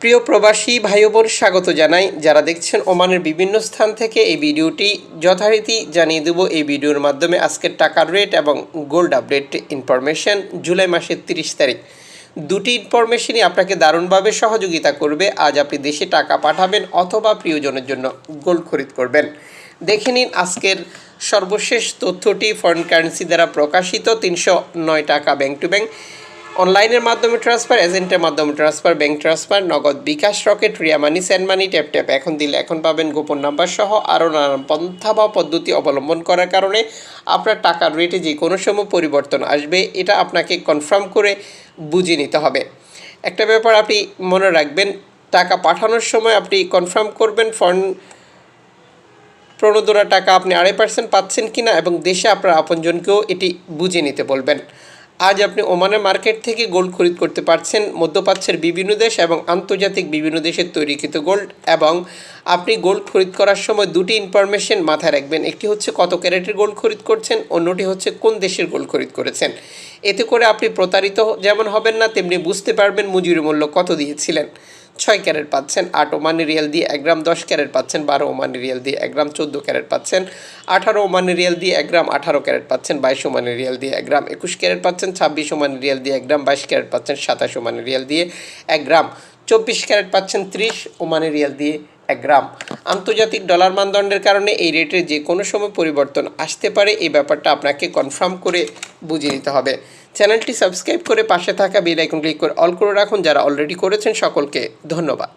প্রিয় প্রবাসী ভাই বোন স্বাগত জানাই। যারা দেখছেন ওমানের বিভিন্ন স্থান থেকে এই ভিডিওটি, যথারীতি জানিয়ে দেব এই ভিডিওর মাধ্যমে আজকের টাকার রেট এবং গোল্ড আপডেট ইনফরমেশন জুলাই মাসের তিরিশ তারিখ। দুটি ইনফরমেশনই আপনাকে দারুণভাবে সহযোগিতা করবে। আজ আপনি দেশে টাকা পাঠাবেন অথবা প্রিয়জনের জন্য গোল্ড খরিদ করবেন। দেখে নিন আজকের সর্বশেষ তথ্যটি ফরেন কারেন্সি দ্বারা প্রকাশিত তিনশো নয় টাকা ব্যাংক টু ব্যাংক অনলাইনের মাধ্যমে ট্রান্সফার এজেন্টের মাধ্যমে transfer bank transfer Nagad Bikash Rocket, Ria money send money tap tap এখন দিলে এখন পাবেন গোপন নাম্বার সহ আরও নানান পন্থা বা পদ্ধতি অবলম্বন করার কারণে আপনার টাকার রেটে যে কোনো সময় পরিবর্তন আসবে, এটা আপনাকে কনফার্ম করে বুঝে নিতে হবে। একটা ব্যাপার আপনি মনে রাখবেন, টাকা পাঠানোর সময় আপনি কনফার্ম করবেন ফরেন প্রণোদনা টাকা আপনি আড়াই পার্সেন্ট পাচ্ছেন কিনা এবং দেশে আপনার আপনজনকেও এটি বুঝে নিতে বলবেন। আজ আপনি ওমানের মার্কেট থেকে গোল্ড খরিদ করতে পারছেন। মধ্যপ্রাচ্যের বিভিন্ন দেশ এবং আন্তর্জাতিক বিভিন্ন দেশের তৈরিকৃত গোল্ড এবং আপনি গোল্ড খরিদ করার সময় দুটি ইনফরমেশন মাথায় রাখবেন। একটি হচ্ছে কত ক্যারেটের গোল্ড খরিদ করছেন, অন্যটি হচ্ছে কোন দেশের গোল্ড খরিদ করেছেন। এতে করে আপনি প্রতারিত যেমন হবেন না, তেমনি বুঝতে পারবেন মজুরি মূল্য কত দিয়েছিলেন। ছয় ক্যারেট পাচ্ছেন, আট ওমানি রিয়াল দিয়ে এক গ্রাম দশ ক্যারেট পাচ্ছেন, বারো ওমানি রিয়াল দিয়ে এক গ্রাম চোদ্দ ক্যারেট পাচ্ছেন, আঠারো ওমানি রিয়াল দিয়ে এক গ্রাম আঠারো ক্যারেট পাচ্ছেন, বাইশ ওমানি রিয়াল দিয়ে এক গ্রাম একুশ ক্যারেট পাচ্ছেন, ছাব্বিশ ওমানি রিয়াল দিয়ে এক গ্রাম বাইশ ক্যারেট পাচ্ছেন, সাতাশ ওমানি রিয়াল দিয়ে এক গ্রাম চব্বিশ ক্যারেট পাচ্ছেন, ত্রিশ ওমানি রিয়াল দিয়ে এক গ্রাম। আন্তর্জাতিক ডলার মানদণ্ডের কারণে এই রেটের যে কোনো সময় পরিবর্তন আসতে পারে, এই ব্যাপারটা আপনাকে কনফার্ম করে বুঝিয়ে নিতে হবে। চ্যানেলটি সাবস্ক্রাইব করে পাশে থাকা বেল আইকন ক্লিক করে অল করে রাখুন। যারা অলরেডি করেছেন সকলকে ধন্যবাদ।